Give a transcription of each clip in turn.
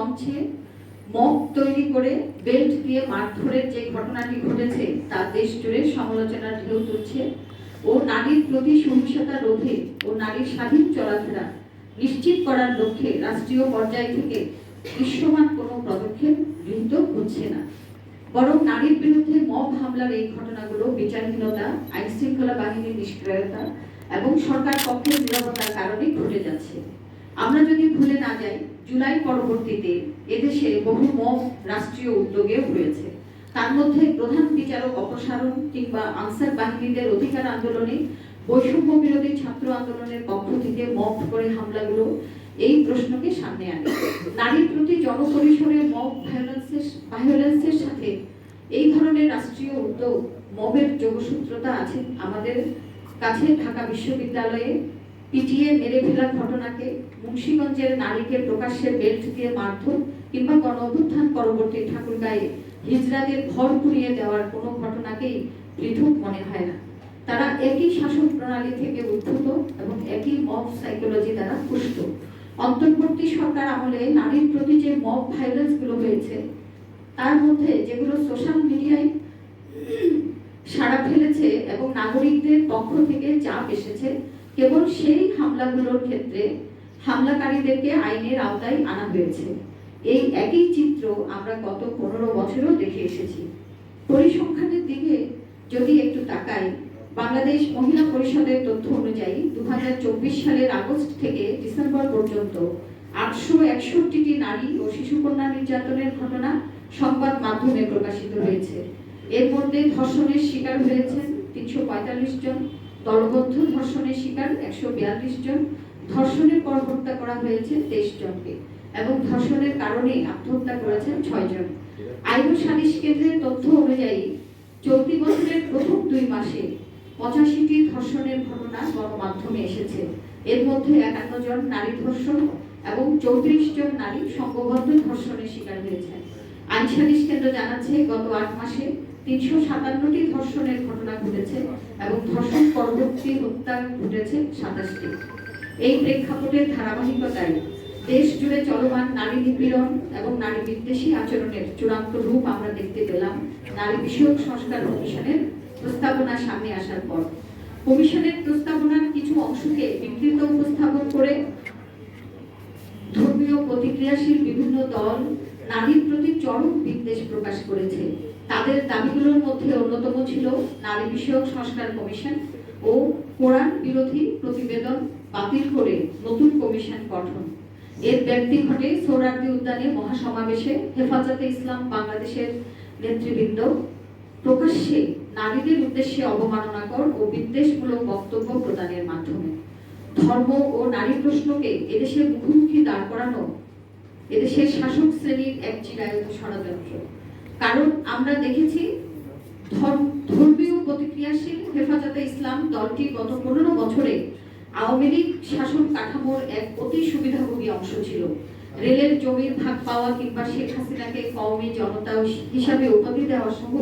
মঞ্চে মগ তৈরি করে বেল্ট দিয়ে মারধরের যে ঘটনাটি ঘটেছে, তা দেশ জুড়ে সমালোচনার ঢেউ তুলছে ও নারীর প্রতি সহিংসতা রোধে ও নারীর স্বাধীন চলাফেরা নিশ্চিত করার লক্ষ্যে রাষ্ট্রীয় পর্যায় থেকে দৃশ্যমান কোনো পদক্ষেপ গৃহীত হচ্ছে না। বরং নারীর বিরুদ্ধে মব হামলার এই ঘটনাগুলো বিচারহীনতা আইন শৃঙ্খলা বাহিনীর নিষ্ক্রিয়তা এবং সরকার পক্ষের নিরাপত্তার কারণে ঘটে যাচ্ছে। আমরা যদি ভুলে না যাই, জুলাই পরবর্তীতে এদেশে বহু মব রাষ্ট্রীয় উদ্যোগে হয়েছে। তার মধ্যে প্রধান বিচারক অপসারণ কিংবা আনসার বাহিনীদের অধিকার আন্দোলনে বৈষম্য বিরোধী ছাত্র আন্দোলনের পক্ষ থেকে মব করে হামলাগুলো, এই প্রশ্নকে সামনে আনে। নারীর প্রতি জনপরিসরে মব ভায়োলেন্সের ভায়োলেন্সের সাথে এই ধরনের রাষ্ট্রীয় উদ্যোগ, মবের যোগসূত্রতা আছে আমাদের কাছে ঢাকা বিশ্ববিদ্যালয়ে। পিটিএ মেরে ফেলার ঘটনাকে মুন্সিগঞ্জের নারীকে প্রকাশ্যে বেল্ট দিয়ে মারধর কিংবা গণ অভ্যুত্থান পরবর্তী ঠাকুরগাঁয়ে হিজড়াদের ঘর পুড়িয়ে দেওয়ার কোনো ঘটনাকেই পৃথক মনে হয় না। তারা একই শাসন প্রণালী থেকে উদ্ভূত এবং একই মব সাইকোলজি দ্বারা পুষ্ট। অন্তর্বর্তী সরকার আমলে নারীর প্রতি যে মব ভায়োলেন্সগুলো হয়েছে, তার মধ্যে যেগুলো সোশ্যাল মিডিয়ায় সাড়া ফেলেছে এবং নাগরিকদের পক্ষ থেকে চাপ এসেছে কেবল সেই হামলাগুলোর ক্ষেত্রে হামলাকারীদেরকে আইনের আওতায় আনা হয়েছে। এই একই চিত্র আমরা গত পনেরো বছরও দেখে এসেছি। পরিসংখ্যানের দিকে যদি একটু তাকাই, বাংলাদেশ মহিলা পরিষদের তথ্য অনুযায়ী দু সালের আগস্ট থেকে ডিসেম্বর পর্যন্ত আটশো একষট্টিটি নারী ও শিশুকন্যা নির্যাতনের ঘটনা সংবাদ মাধ্যমে প্রকাশিত হয়েছে। এর মধ্যে ধর্ষণের শিকার হয়েছেন তিনশো জন দলবদ্ধ ধর্ষণের শিকার একশো বিয়াল্লিশ জন, ধর্ষণের পর হত্যা করা হয়েছে তেইশ জনকে এবং ধর্ষণের কারণে আত্মহত্যা করেছেন ছয় জন। আইন সালিশ কেন্দ্রের তথ্য অনুযায়ী চলতি বছরের প্রথম দুই মাসে পঁচাশিটি ধর্ষণের ঘটনা গণমাধ্যমে এসেছে। এর মধ্যে একান্ন জন নারী ধর্ষণ এবং চৌত্রিশ জন নারী সংঘবদ্ধ ধর্ষণের শিকার হয়েছেন। আইন সালিশ কেন্দ্র জানাচ্ছে, গত আট মাসে তিনশো সাতান্নটি ধর্ষণের ঘটনা ঘটেছে এবং ধর্ষণ পরবর্তী হত্যা ঘটেছে সাতাশটি। এই প্রেক্ষাপটের ধারাবাহিকতায় দেশ জুড়ে চলমান নারী নিপীড়ন এবং নারী বিদ্বেষী আচরণের চূড়ান্ত রূপ আমরা দেখতে পেলাম নারী বিষয়ক সংস্কার কমিশনের প্রস্তাবনা সামনে আসার পর। কমিশনের প্রস্তাবনার কিছু অংশকে বিকৃত উপস্থাপন করে ধর্মীয় প্রতিক্রিয়াশীল বিভিন্ন দল নারীর প্রতি চরম বিদ্বেষ প্রকাশ করেছে। তাদের দাবিগুলোর মধ্যে অন্যতম ছিল নারী বিষয়ক সংস্কার কমিশন ও কোরআন বিরোধী প্রতিবেদন বাতিল করে নতুন কমিশন গঠন। এর ব্যক্তি ঘটে সোহরার্দি উদ্যানে মহাসমাবেশে হেফাজতে ইসলাম বাংলাদেশের নেতৃবৃন্দ। প্রকাশ্যে নারীদের উদ্দেশ্যে অবমাননাকর ও বিদ্বেষমূলক বক্তব্য প্রদানের মাধ্যমে। ধর্ম ও নারী প্রশ্নকে এদেশের মুখোমুখি দাঁড় করানো এদেশের শাসক শ্রেণির এক চিরায়ত ষড়যন্ত্র। কারণ আমরা দেখেছি ধর্মীয় প্রতিক্রিয়াশীল হেফাজতে ইসলাম দলটি গত পনেরো বছরে আওয়ামী লীগ শাসন কাঠামোর এক অতি সুবিধাভোগী অংশ ছিল। রেলের জমির ভাগ পাওয়া কিংবা শেখ হাসিনাকে কওমি জনতা হিসাবে উপাধি দেওয়া সহ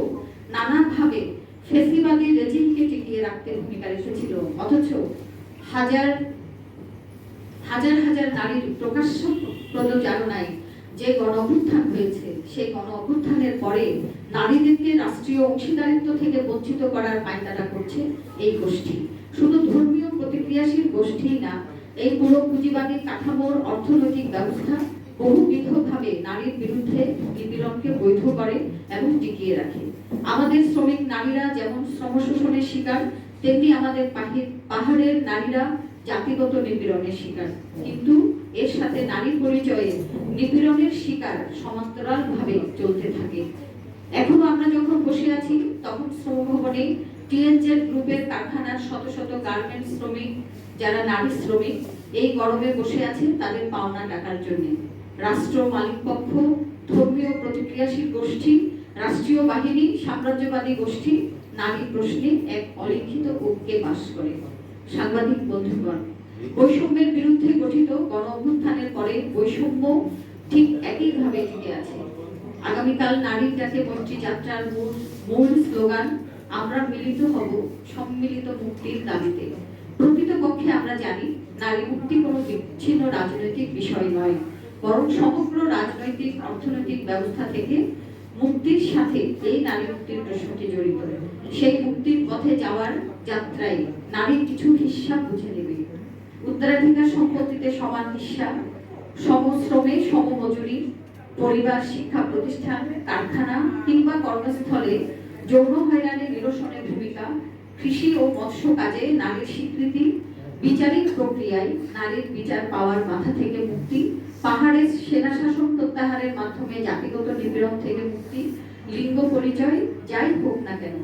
নানাভাবে ফেসিবাদী রেজিমকে টিকিয়ে রাখতে ভূমিকা রেখেছিল। অথচ হাজার হাজার হাজার নারীর প্রকাশ্য প্রদচারণায় যে গণ অভ্যুত্থান হয়েছে, সেই গণ অভ্যুত্থানের পরে নারীদেরকে রাষ্ট্রীয় অংশীদারিত্ব থেকে বঞ্চিত করার পায়তারা করছে এই গোষ্ঠী। শুধু ধর্মীয় প্রতিক্রিয়াশীল গোষ্ঠী না, এই পুরো পুঁজিবাদী কাঠামোর অর্থনৈতিক ব্যবস্থা বহুবিধভাবে নারীর বিরুদ্ধে নিপীড়নকে বৈধ করে এবং টিকিয়ে রাখে। আমাদের শ্রমিক নারীরা যেমন শ্রম শোষণের শিকার, তেমনি আমাদের পাহি- পাহাড়ের নারীরা জাতিগত নিপীড়নের শিকার। কিন্তু এর সাথে নারী পরিচয়ে নিপীড়নের শিকার সমান্তরাল ভাবে চলতে থাকে। এখনও আমরা যখন বসে আছি, তখন শ্রম ভবনে টিএনজেড গ্রুপের কারখানার শত শত গার্মেন্টস শ্রমিক, যারা নারী শ্রমিক, এই গরমে বসে আছেন তাদের পাওনা টাকার জন্য। রাষ্ট্র মালিক পক্ষ ধর্মীয় প্রতিক্রিয়াশীল গোষ্ঠী, রাষ্ট্রীয় বাহিনী, সাম্রাজ্যবাদী গোষ্ঠী, নারী প্রশ্নে এক অলিখিত ঐক্যে বাস করে। সাংবাদিক বন্ধুগণ, বৈষম্যের বিরুদ্ধে গঠিত গণ অভ্যুত্থানের পরে বৈষম্য ঠিক একইভাবে টিকে আছে। আগামীকাল নারীর ডাকে মৈত্রী যাত্রার মূল মূল স্লোগান, আমরা মিলিত হব সম্মিলিত মুক্তির দাবিতে। প্রকৃতপক্ষে আমরা জানি, নারী মুক্তি কোনো বিচ্ছিন্ন রাজনৈতিক বিষয় নয়, বরং সমগ্র রাজনৈতিক, অর্থনৈতিক ব্যবস্থা থেকে মুক্তির সাথে এই নারী মুক্তির প্রশ্নটি জড়িত। সেই মুক্তির পথে যাওয়ার যাত্রায় নারীর কিছু হিসাব বুঝে নেবে। উত্তরাধিকার সম্পত্তিতে সমান হিসাব সমশ্রমে সমমজুরি, পরিবার, শিক্ষা প্রতিষ্ঠান, কারখানা কিংবা কর্মস্থলে যৌন হয়রানি নিরসনের ভূমিকা, কৃষি ও মৎস্য কাজে নারীর স্বীকৃতি বিচারিক প্রক্রিয়ায় নারীর বিচার পাওয়ার মাথা থেকে মুক্তি, পাহাড়ের সেনা শাসন প্রত্যাহারের মাধ্যমে জাতিগত নিপীড়ন থেকে মুক্তি, লিঙ্গ পরিচয়, যাই হোক না কেন,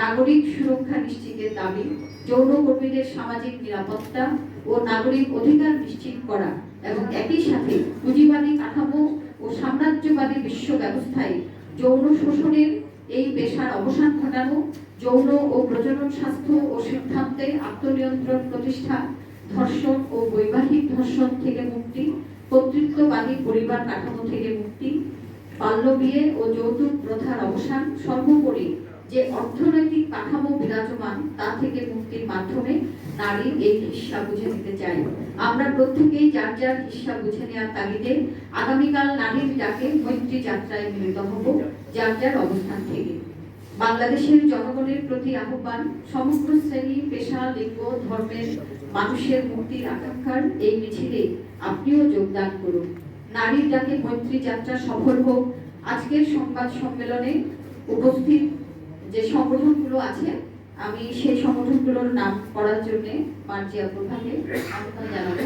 নাগরিক সুরক্ষা নিশ্চিতের দাবি যৌন কর্মীদের সামাজিক নিরাপত্তা ও নাগরিক অধিকার নিশ্চিত করা এবং একই সাথে পুঁজিবাদী কাঠামো ও সাম্রাজ্যবাদী বিশ্ব ব্যবস্থায় যৌন শোষণের এই পেশার অবসান ঘটানো যৌন ও প্রজনন স্বাস্থ্য ও সিদ্ধান্তে আত্মনিয়ন্ত্রণ প্রতিষ্ঠা, ধর্ষণ ও বৈবাহিক ধর্ষণ থেকে মুক্তি, কর্তৃত্ববাদী পরিবার কাঠামো থেকে মুক্তি, বাল্য বিয়ে ও যৌতুক প্রথার অবসান, সর্বোপরি যে অর্থনৈতিক কাঠামো বিরাজমান তা থেকে মুক্তির মাধ্যমে নারী এই হিস্সা বুঝে নিতে চাই আমরা প্রত্যেকেই যার যার হিস্সা বুঝে নেওয়ার তাগিদে আগামীকাল নারীর ডাকে মৈত্রী যাত্রায় মিলিত হব, যার যার অবস্থান থেকে। বাংলাদেশের জনগণের প্রতি আহ্বান, সমগ্র শ্রেণি, পেশা, লিঙ্গ, ধর্মের মানুষের মুক্তির আকাঙ্ক্ষার এই মিছিলে আপনিও যোগদান করুন। নারীর ডাকে মৈত্রী যাত্রা সফল হোক। আজকের সংবাদ সম্মেলনে উপস্থিত যে সংগঠনগুলো আছে, আমি সেই সংগঠনগুলোর নাম করার জন্য মার্জিয়া প্রধানকে আহ্বান জানাব।